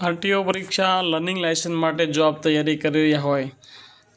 RTO પરીક્ષા learning licence માટે જો આપ તૈયારી કરી રહ્યા હોય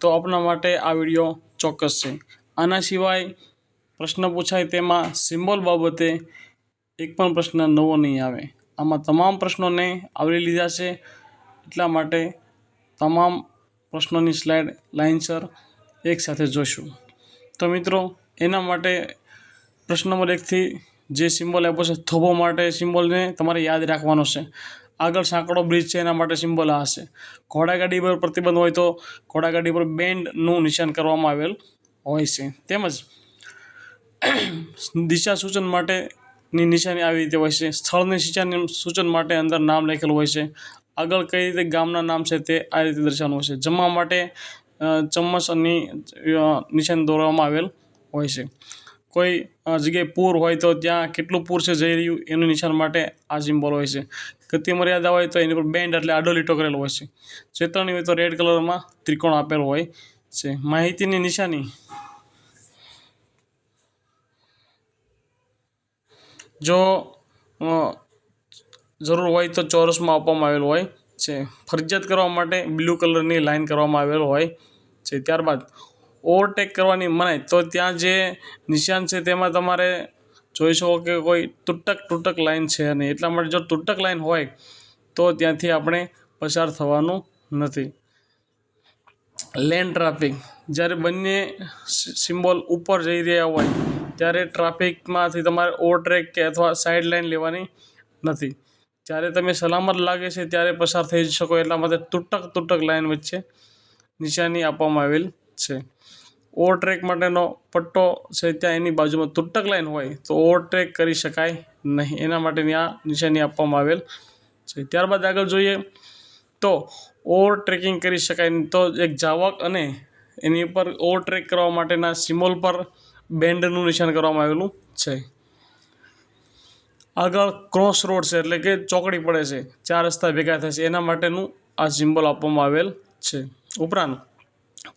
તો આપના માટે આ વીડિયો ચોક્કસ છે. આના સિવાય પ્રશ્ન પૂછાય તેમાં સિમ્બોલ બાબતે એક પણ પ્રશ્ન નવો નહીં આવે. આમાં તમામ પ્રશ્નોને આવરી લીધા છે. એટલા માટે તમામ પ્રશ્નોની સ્લાઇડ લાઇનસર એકસાથે જોઈશું તો મિત્રો, એના માટે પ્રશ્ન નંબર એકથી જે સિમ્બોલ આપ્યો છે, થોભો માટે સિમ્બોલને તમારે યાદ રાખવાનો છે. આગળ સાંકડો બ્રિજ છે, એના માટે સિમ્બોલ આ હશે. ઘોડાગાડી પર પ્રતિબંધ હોય તો ઘોડાગાડી પર બેન્ડનું નિશાન કરવામાં આવેલ હોય છે. તેમજ દિશા સૂચન માટેની નિશાની આવી રીતે હોય છે. સ્થળની સિંચાઈ સૂચન માટે અંદર નામ લખેલું હોય છે. આગળ કઈ રીતે ગામના નામ છે તે આ રીતે દર્શાવવાનું હોય છે. જમવા માટે ચમ્મચની નિશાન દોરવામાં આવેલ હોય છે. કોઈ જગ્યાએ પૂર હોય તો ત્યાં કેટલું પૂર છે જઈ રહ્યું એનું નિશાન માટે આ સિમ્બોલ હોય છે. ગતિ મર્યાદા હોય તો એની પર બેન્ડ એટલે આડો લીટો કરેલો હોય છે. ચેતવણી હોય તો રેડ કલરમાં ત્રિકોણ આપેલો હોય છે. માહિતીની નિશાની. જો જરૂર હોય તો ચોરસમાં આપવામાં આવેલું હોય છે. ફરજિયાત કરવા માટે બ્લુ કલરની લાઇન કરવામાં આવેલો હોય છે. ત્યારબાદ ઓવરટેક કરવાની મનાય. તો ત્યાં જે નિશાન છે તેમાં તમારે જોઈ શકો કે કોઈ તૂટક તૂટક લાઈન છે નહીં એટલા માટે જો તૂટક લાઈન હોય, તો ત્યાંથી આપણે પસાર થવાનું નથી. Lane traffic. જ્યારે બંને સિમ્બોલ ઉપર જઈ રહ્યા હોય, ત્યારે ટ્રાફિકમાંથી તમારે ઓવરટેક કે અથવા સાઈડ લાઈન લેવાની નથી. જ્યારે તમે સલામત લાગે છે ત્યારે પસાર થઈ શકો, એટલા માટે તૂટક તૂટક લાઈન વચ્ચે નિશાની આપવામાં આવેલ છે. ઓવરટ્રેક માટેનો પટ્ટો છે ત્યાં એની બાજુમાં તૂટક લાઈન હોય તો ઓવરટ્રેક કરી શકાય નહીં. એના માટેની આ નિશાની આપવામાં આવેલ છે. ત્યારબાદ આગળ જોઈએ તો ઓવરટ્રેકિંગ કરી શકાય નહીં તો એક જાવક અને એની ઉપર ઓવરટ્રેક કરવા માટેના સિમ્બોલ પર બેન્ડનું નિશાન કરવામાં આવેલું છે. આગળ ક્રોસ રોડ છે એટલે કે ચોકડી પડે છે. ચાર રસ્તા ભેગા થશે એના માટેનું આ સિમ્બોલ આપવામાં આવેલ છે. ઉપરાંત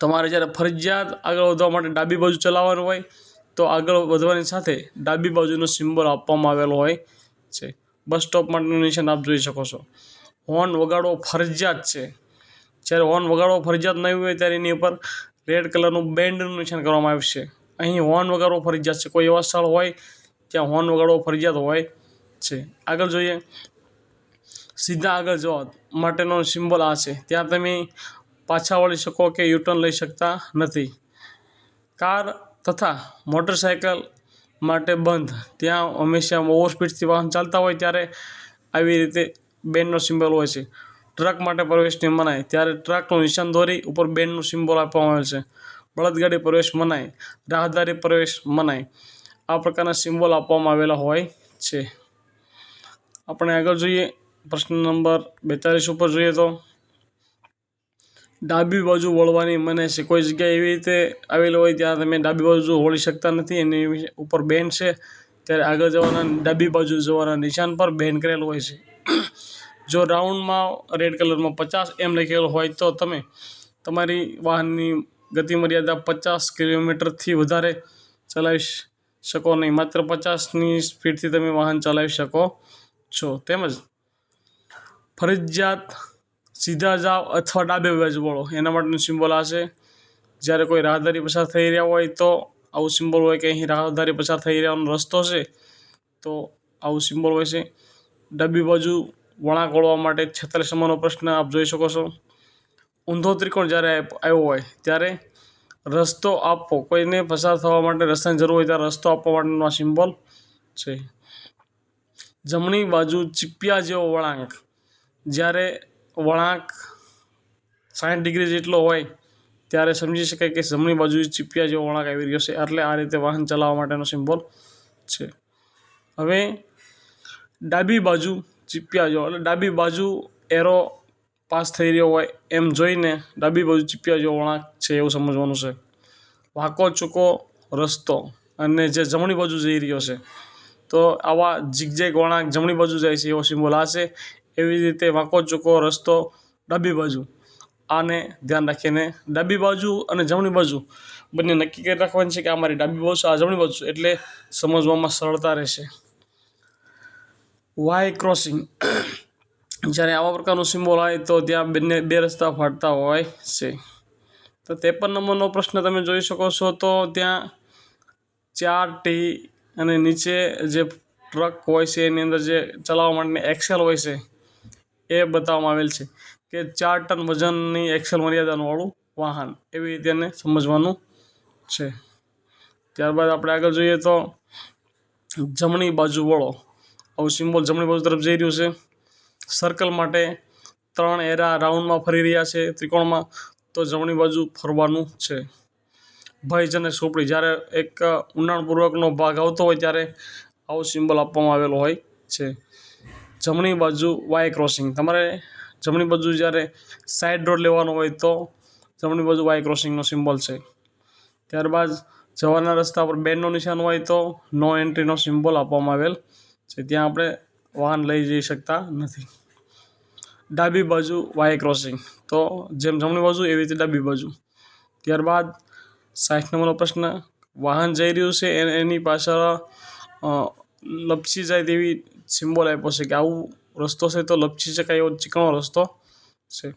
તમારે જ્યારે ફરજિયાત આગળ વધવા માટે ડાબી બાજુ ચલાવવાનું હોય, તો આગળ વધવાની સાથે ડાબી બાજુનો સિમ્બોલ આપવામાં આવેલો હોય છે. બસ સ્ટોપ માટેનું નિશાન આપ જોઈ શકો છો. હોર્ન વગાડવો ફરજિયાત છે. જ્યારે હોર્ન વગાડવો ફરજિયાત નહીં હોય, ત્યારે એની ઉપર રેડ કલરનું બેન્ડનું નિશાન કરવામાં આવશે અહીં હોર્ન વગાડવો ફરજિયાત છે. કોઈ એવા સ્થળ હોય ત્યાં હોર્ન વગાડવો ફરજિયાત હોય છે. આગળ જોઈએ. સીધા આગળ જવા માટેનો સિમ્બોલ આ છે. ત્યાં તમે પાછા વળી શકો કે યુટર્ન લઈ શકતા નથી. કાર તથા મોટરસાયકલ માટે બંધ. ત્યાં હંમેશા ઓવર સ્પીડથી વાહન ચાલતા હોય ત્યારે આવી રીતે બેનનો સિમ્બોલ હોય છે. ટ્રક માટે પ્રવેશની મનાય. ત્યારે ટ્રકનું નિશાન દોરી ઉપર બેનનું સિમ્બોલ આપવામાં આવે છે. બળદગાડી પ્રવેશ મનાય. રાહદારી પ્રવેશ મનાય. આ પ્રકારના સિમ્બોલ આપવામાં આવેલા હોય છે. આપણે આગળ જોઈએ. પ્રશ્ન નંબર બેતાલીસ ઉપર જોઈએ તો ડાબી બાજુ વળવાની મને છે, કોઈ જગ્યાએ એવી રીતે આવેલી હોય ત્યાં તમે ડાબી બાજુ વળી શકતા નથી, એની ઉપર બેન છે, ત્યારે આગળ જવાના ડાબી બાજુ જવાના નિશાન પર બેન કરેલું હોય છે. જો રાઉન્ડમાં રેડ કલરમાં પચાસ એમ લખેલું હોય તો તમે તમારી વાહનની ગતિ મર્યાદા પચાસ કિલોમીટરથી વધારે ચલાવી શકો નહીં, માત્ર પચાસની સ્પીડથી તમે વાહન ચલાવી શકો છો. તેમજ ફરજિયાત સીધા જાઓ અથવા ડાબે બાજુ વળો. એના માટેનું સિમ્બોલ આ છે. જ્યારે કોઈ રાહદારી પસાર થઈ રહ્યા હોય તો આવું સિમ્બોલ હોય કે અહીં રાહદારી પસાર થઈ રહ્યાનો રસ્તો છે, તો આવું સિમ્બોલ હોય છે. ડાબી બાજુ વળાંક વળવા માટે છેતાલીસ નંબરનો પ્રશ્ન આપ જોઈ શકો છો. ઊંધો ત્રિકોણ જ્યારે આવ્યો હોય ત્યારે રસ્તો આપવો, કોઈને પસાર થવા માટે રસ્તાની જરૂર હોય ત્યારે રસ્તો આપવા માટેનો આ સિમ્બોલ છે. જમણી બાજુ ચીપિયા જેવો વળાંક. જ્યારે વળાંક સાઠ ડિગ્રી જેટલો હોય, ત્યારે સમજી શકાય કે જમણી બાજુ ચીપિયા જેવો વળાંક આવી રહ્યો છે. એટલે આ રીતે વાહન ચલાવવા માટેનો સિમ્બોલ છે. હવે ડાબી બાજુ ચીપિયા જેવો, એટલે ડાબી બાજુ એરો પાસ થઈ રહ્યો હોય એમ જોઈને ડાબી બાજુ ચીપિયા જેવો વળાંક છે એવું સમજવાનું છે. વાંકો ચૂકો રસ્તો અને જે જમણી બાજુ જઈ રહ્યો છે, તો આવા જીગજેગ વળાંક જમણી બાજુ જાય છે એવો સિમ્બોલ આ છે. એવી રીતે વાંકો ચૂકો, રસ્તો, ડાબી બાજુ. આને ધ્યાન રાખીને ડાબી બાજુ અને જમણી બાજુ બંને નક્કી કરી રાખવાની છે કે આ મારી ડાબી બાજુ આ જમણી બાજુ એટલે સમજવામાં સરળતા રહેશે. વાય ક્રોસિંગ જ્યારે આવા પ્રકારનું સિમ્બોલ હોય તો ત્યાં બંને બે રસ્તા ફાટતા હોય છે. તો ત્રેપન નંબરનો પ્રશ્ન તમે જોઈ શકો છો તો ત્યાં ચાર ટી અને નીચે જે ટ્રક હોય છે, એની અંદર જે ચલાવવા માટેની એક્સેલ હોય છે એ બતાવવામાં આવેલ છે કે ચાર ટન વજનની એક્સેલ મર્યાદાવાળું વાહન એવી રીતે એને સમજવાનું છે. ત્યારબાદ આપણે આગળ જોઈએ તો જમણી બાજુ વળો. આવું સિમ્બોલ જમણી બાજુ તરફ જઈ રહ્યું છે. સર્કલ માટે ત્રણ એરા રાઉન્ડમાં ફરી રહ્યા છે ત્રિકોણમાં. તો જમણી બાજુ ફરવાનું છે. ભયજ અને સોપડી જ્યારે એક ઊંડાણપૂર્વકનો ભાગ આવતો હોય ત્યારે આવો સિમ્બોલ આપવામાં આવેલો હોય છે. જમણી બાજુ વાય ક્રોસિંગ તમારે જમણી બાજુ જ્યારે સાઈડ રોડ લેવાનો હોય તો જમણી બાજુ વાય ક્રોસિંગનો સિમ્બોલ છે. ત્યારબાદ જવાના રસ્તા પર બેનનું નિશાન હોય તો નો એન્ટ્રીનો સિમ્બોલ આપવામાં આવેલ છે. ત્યાં આપણે વાહન લઈ જઈ શકતા નથી. ડાબી બાજુ વાય ક્રોસિંગ તો જેમ જમણી બાજુ એવી રીતે ડાબી બાજુ. ત્યારબાદ સાઠ નંબરનો પ્રશ્ન, વાહન જઈ રહ્યું છે એની પાછળ લપસી જાય તેવી સિમ્બોલ આપ્યો છે કે આવું રસ્તો છે તો લપસી શકાય એવો ચીકણો રસ્તો છે.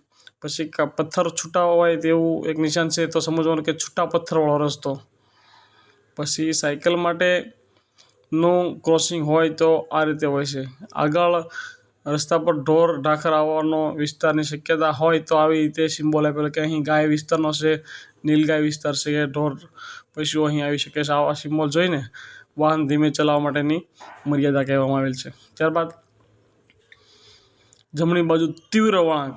પછી પથ્થર છૂટા હોય તેવું એક નિશાન છે તો સમજવાનું કે છૂટા પથ્થરવાળો રસ્તો. પછી સાયકલ માટે નું ક્રોસિંગ હોય તો આ રીતે હોય છે. આગળ રસ્તા પર ઢોર ઢાખર આવવાનો વિસ્તારની શક્યતા હોય તો આવી રીતે સિમ્બોલ આપેલો કે અહીં ગાય વિસ્તારનો છે, નીલગાય વિસ્તાર છે કે ઢોર પશુઓ અહીં આવી શકે છે. આવા સિમ્બોલ જોઈને વાહન ધીમે ચલાવવા માટેની મર્યાદા કહેવામાં આવેલ છે. ત્યારબાદ જમણી બાજુ તીવ્ર વળાંક.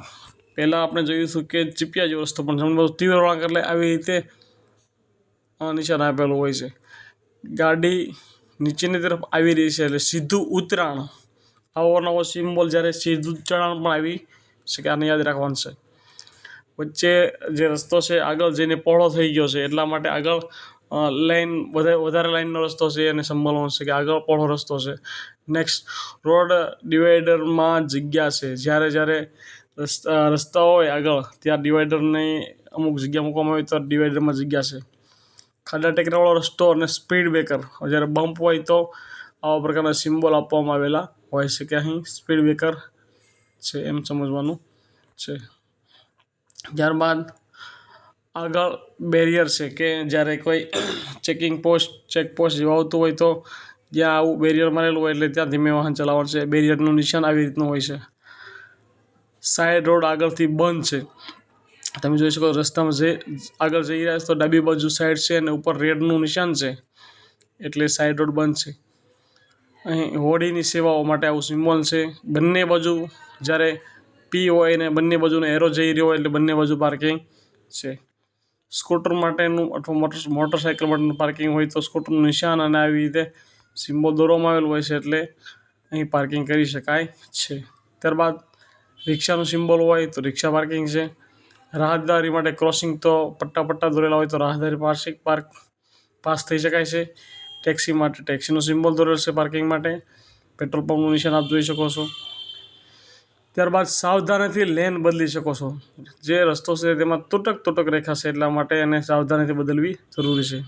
પહેલાં આપણે હતું કે ચીપિયા જેવો રસ્તો પણ જમણી બાજુ તીવ્ર વળાંક એટલે આવી રીતે નિશાન આપેલું હોય છે. ગાડી નીચેની તરફ આવી રહી છે એટલે સીધું ઉતરાણ. આવો નવો સિમ્બોલ જ્યારે સીધું ચઢાણ પણ આવી શકે, આને યાદ રાખવાનું છે. વચ્ચે જે રસ્તો છે, આગળ જઈને પહોળો થઈ ગયો છે, એટલા માટે આગળ અ, લાઈન વધારે લાઈનનો રસ્તો છે એને સંભાળવો છે કે આગળ પહોળો રસ્તો છે. નેક્સ્ટ રોડ ડિવાઈડરમાં જગ્યા છે. જ્યારે જ્યારે રસ્તા હોય આગળ ત્યાં ડિવાઈડરની અમુક જગ્યા મૂકવામાં આવી તો ડિવાઈડરમાં જગ્યા છે. ખાડા ટેકરાવાળો રસ્તો અને સ્પીડ બ્રેકર જ્યારે બમ્પ હોય તો આવા પ્રકારના સિમ્બોલ આપવામાં આવેલા હોય છે કે અહીં સ્પીડ બ્રેકર છે એમ સમજવાનું છે. ત્યારબાદ આગળ બેરિયર છે કે જ્યારે કોઈ ચેકિંગ પોસ્ટ ચેક પોસ્ટ જેવું આવતું હોય તો જ્યાં આવું બેરિયર મારેલું હોય એટલે ત્યાં ધીમે વાહન ચલાવવાનું છે. બેરિયરનું નિશાન આવી રીતનું હોય છે. સાઈડ રોડ આગળથી બંધ છે. તમે જોઈ શકો રસ્તામાં જે આગળ જઈ રહ્યા છો તો ડાબી બાજુ સાઈડ છે અને ઉપર રેડનું નિશાન છે. એટલે સાઈડ રોડ બંધ છે. અહીં હોડીની સેવાઓ માટે આવું સિમ્બોલ છે. બંને બાજુ જ્યારે પી હોય ને બંને બાજુનો એરો જઈ રહ્યો હોય એટલે બંને બાજુ પાર્કિંગ છે. સ્કૂટર માટેનું અથવા મોટર મોટરસાઇકલ માટેનું પાર્કિંગ હોય તો સ્કૂટરનું નિશાન અને આવી રીતે સિમ્બોલ દોરવામાં આવેલું હોય છે એટલે અહીં પાર્કિંગ કરી શકાય છે. ત્યારબાદ રિક્ષાનું સિમ્બોલ હોય તો રિક્ષા પાર્કિંગ છે. રાહદારી માટે ક્રોસિંગ તો પટ્ટા પટ્ટા દોરેલા હોય તો રાહદારી પાર્સિંગ પાર્ક પાસ થઈ શકાય છે. ટેક્સી માટે ટેક્સીનું સિમ્બોલ દોરેલ છે પાર્કિંગ માટે. પેટ્રોલ પંપનું નિશાન આપ જોઈ શકો છો. ત્યારબાદ સાવધાનીથી લેન બદલી શકો છો. જે રસ્તો છે તેમાં તૂટક તૂટક રેખા છે એટલા માટે એને સાવધાનીથી બદલવી જરૂરી છે.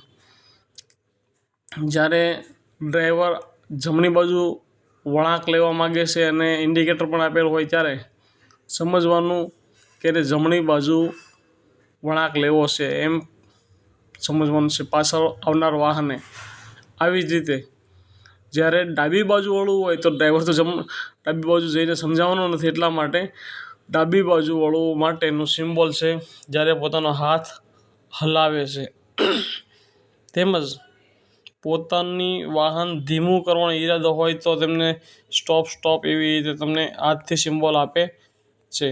જ્યારે ડ્રાઈવર જમણી બાજુ વળાંક લેવા માગે છે અને ઇન્ડિકેટર પણ આપેલું હોય ત્યારે સમજવાનું કે એને જમણી બાજુ વળાંક લેવો છે એમ સમજવાનું છે પાછળ આવનાર વાહને. આવી જ રીતે જ્યારે ડાબી બાજુવાળું હોય તો ડ્રાઈવર તો જમ ડાબી બાજુ જઈને સમજાવવાનો નથી એટલા માટે ડાબી બાજુવાળું માટેનું સિમ્બોલ છે, જ્યારે પોતાનો હાથ હલાવે છે. તેમજ પોતાની વાહન ધીમું કરવાનો ઈરાદો હોય તો તેમને સ્ટોપ સ્ટોપ એવી રીતે તમને હાથથી સિમ્બોલ આપે છે.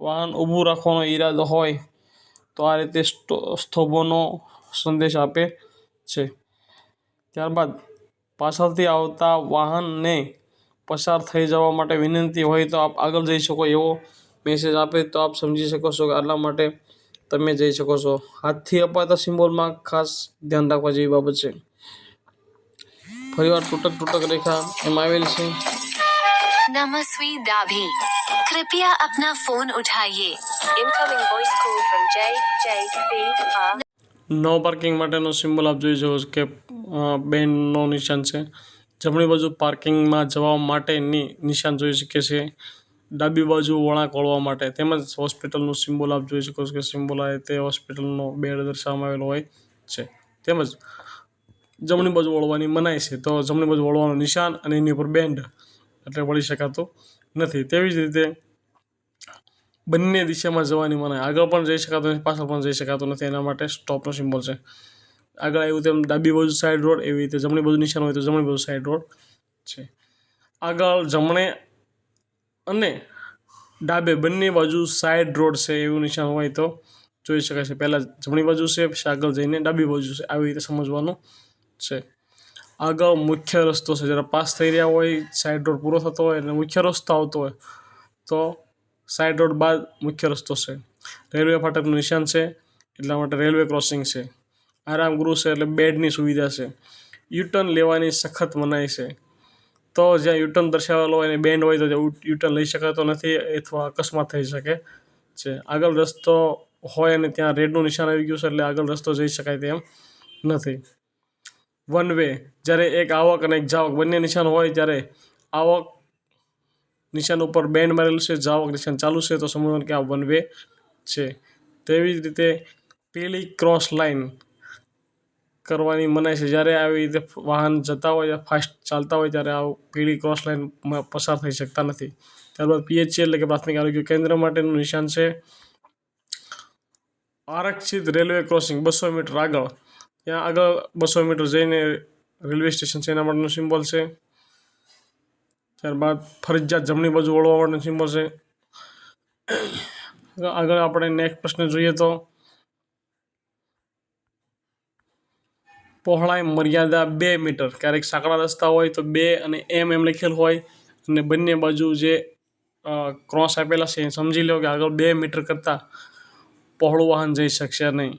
વાહન ઊભું રાખવાનો ઈરાદો હોય તો આ રીતે સ્થોભોનો સંદેશ આપે છે. ત્યારબાદ પાછળથી આવતા વાહનને પસાર થઈ જવા માટે વિનંતી હોય તો આપ આગળ જઈ શકો એવો મેસેજ આપે તો આપ સમજી શકો છો કે આટલા માટે તમે જઈ શકો છો. હાથથી અપાતા સિમ્બોલમાં ખાસ ધ્યાન રાખવા જેવી બાબત છે. ફરીવાર તૂટક તૂટક રેખા એમાં આવેલ છે. નમસ્વી ડાભી. કૃપયા આપના ફોન ઉઠાઈએ. ઇનકમિંગ વોઇસ કોલ ફ્રોમ જય જય બી નો પાર્કિંગ માટેનો સિમ્બોલ આપ જોઈ શકો છો કે બેનનો નિશાન છે. જમણી બાજુ પાર્કિંગમાં જવા માટેની નિશાન જોઈ શકીએ છીએ ડાબી બાજુ વળાંક વળવા માટે તેમજ હોસ્પિટલનું સિમ્બોલ આપ જોઈ શકો છો કે સિમ્બોલ આ તે હોસ્પિટલનો બેડ દર્શાવવામાં આવેલો હોય છે. તેમજ જમણી બાજુ વળવાની મનાઈ છે. તો જમણી બાજુ વળવાનું નિશાન અને એની ઉપર બેન્ડ એટલે વળી શકાતું નથી. તેવી જ રીતે બંને દિશામાં જવાની મનાઈ. આગળ પણ જઈ શકાતું નથી, પાછળ પણ જઈ શકાતું નથી. એના માટે સ્ટોપનો સિમ્બોલ છે. આગળ આવ્યું તેમ ડાબી બાજુ સાઈડ રોડ એવી રીતે જમણી બાજુ નિશાન હોય તો જમણી બાજુ સાઈડ રોડ છે. આગળ જમણે અને ડાબે બંને બાજુ સાઈડ રોડ છે એવું નિશાન હોય તો જોઈ શકાય છે. પહેલાં જમણી બાજુ છે, પછી આગળ જઈને ડાબી બાજુ છે. આવી રીતે સમજવાનું છે. આગળ મુખ્ય રસ્તો છે. જ્યારે પાસ થઈ રહ્યા હોય સાઈડ રોડ પૂરો થતો હોય અને મુખ્ય રસ્તો આવતો હોય, તો સાઈડ રોડ બાદ મુખ્ય રસ્તો છે. રેલવે ફાટકનું નિશાન છે. એટલા માટે રેલવે ક્રોસિંગ છે. આરામ ગૃહ છે એટલે બેડની સુવિધા છે. યુટર્ન લેવાની સખત મનાઈ છે. તો જ્યાં યુટર્ન દર્શાવેલો હોય અને બેન્ડ હોય તો યુટર્ન લઈ શકાતો નથી, અથવા અકસ્માત થઈ શકે છે. આગળ રસ્તો હોય અને ત્યાં રેડનું નિશાન આવી ગયું છે એટલે આગળ રસ્તો જઈ શકાય તેમ નથી. વન વે, જ્યારે એક આવક અને એક જાવક, બંને નિશાન હોય ત્યારે આવક નિશાન ઉપર બેન્ડ મારેલું છે, જાવક નિશાન ચાલુ છે, તો સમજવાનું કે આ વન વે છે. તેવી જ રીતે પેલી ક્રોસ લાઈન કરવાની મનાઈ છે. જ્યારે આવી રીતે વાહન જતા હોય ફાસ્ટ ચાલતા હોય, ત્યારે આ પીળી ક્રોસ લાઇનમાં પસાર થઈ શકતા નથી. ત્યારબાદ પીએચસી એટલે કે પ્રાથમિક આરોગ્ય કેન્દ્ર માટેનું નિશાન છે. આરક્ષિત રેલવે ક્રોસિંગ બસો મીટર આગળ. ત્યાં આગળ બસો મીટર જઈને રેલવે સ્ટેશન છે. એના માટેનું સિમ્બોલ છે. ત્યારબાદ ફરજિયાત જમણી બાજુ વળવા માટેનું સિમ્બોલ છે. આગળ આપણે નેક્સ્ટ પ્રશ્ન જોઈએ તો પહોળાઈ મર્યાદા બે મીટર. ક્યારેક સાંકડા રસ્તા હોય તો બે અને એમ એમ લખેલ હોય. અને બંને બાજુ જે ક્રોસ આપેલા છે એ સમજી લો કે આગળ બે મીટર કરતાં પહોળું વાહન જઈ શકશે નહીં.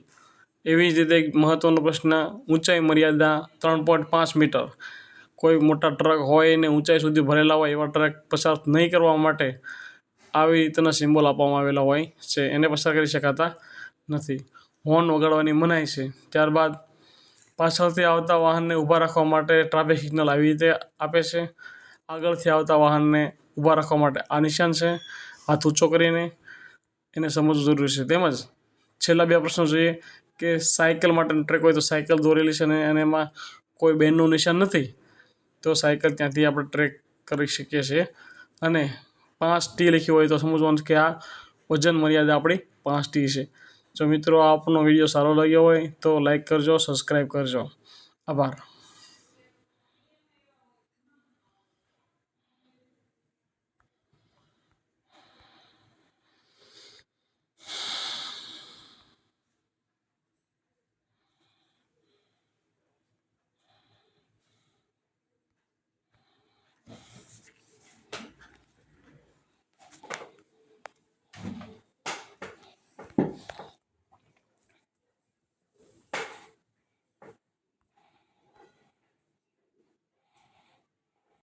એવી જ રીતે મહત્ત્વનો પ્રશ્ન, ઊંચાઈ મર્યાદા ત્રણ પોઈન્ટ પાંચ મીટર. કોઈ મોટા ટ્રક હોય ને ઊંચાઈ સુધી ભરેલા હોય એવા ટ્રક પસાર નહીં કરવા માટે આવી રીતના સિમ્બોલ આપવામાં આવેલા હોય છે. એને પસાર કરી શકાતા નથી. હોર્ન વગાડવાની મનાઈ છે. ત્યારબાદ પાછળથી આવતા વાહનને ઊભા રાખવા માટે ટ્રાફિક સિગ્નલ આવી રીતે આપે છે. આગળથી આવતા વાહનને ઊભા રાખવા માટે આ નિશાન છે. હાથ ઊંચો કરીને એને સમજવું જરૂરી છે. તેમજ છેલ્લા બે પ્રશ્નો જોઈએ કે સાયકલ માટેનો ટ્રેક હોય તો સાયકલ દોરેલી છે અને એમાં કોઈ બેનનું નિશાન નથી, તો સાયકલ ત્યાંથી આપણે ટ્રેક કરી શકીએ છીએ. અને પાંચ ટી લખ્યું હોય તો સમજવાનું કે આ વજન મર્યાદા આપણી પાંચ ટી છે. જો મિત્રો આપનો વીડિયો સારો લાગ્યો હોય તો લાઈક કરજો સબસ્ક્રાઈબ કરજો. આભાર.